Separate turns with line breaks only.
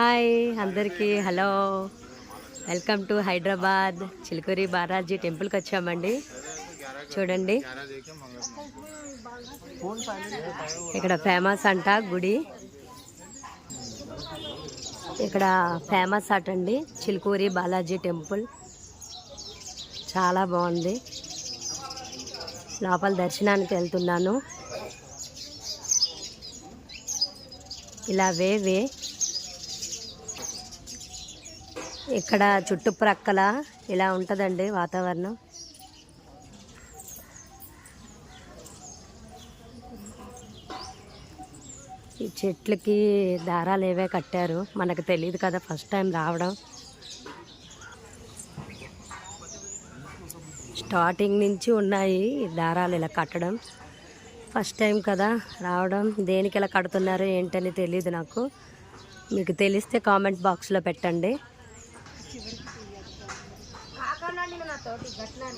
Hi అందరికీ hello. Welcome to Hyderabad Chilkur Balaji టెంపుల్కి వచ్చామండి. చూడండి. ఇక్కడ ఫేమస్ అంట గుడి. ఇక్కడ ఫేమస్ అటండి చిలుకూరి బాలాజీ టెంపుల్. చాలా బాగుంది. లోపల దర్శనానికి వెళ్తున్నాను. ఇలా వే వే. ఇక్కడ చుట్టుప్రక్కల ఇలా ఉంటుందండి వాతావరణం. ఈ చెట్లకి దారాలు ఏవే కట్టారు? మనకు తెలియదు కదా ఫస్ట్ టైం రావడం. స్టార్టింగ్ నుంచి ఉన్నాయి ఈ దారాలు ఇలా కట్టడం. ఫస్ట్ టైం కదా రావడం. దేనికి ఇలా కడుతున్నారు ఏంటని తెలియదు నాకు. మీకు తెలిస్తే కామెంట్ బాక్స్లో పెట్టండి. તોટી ઘટના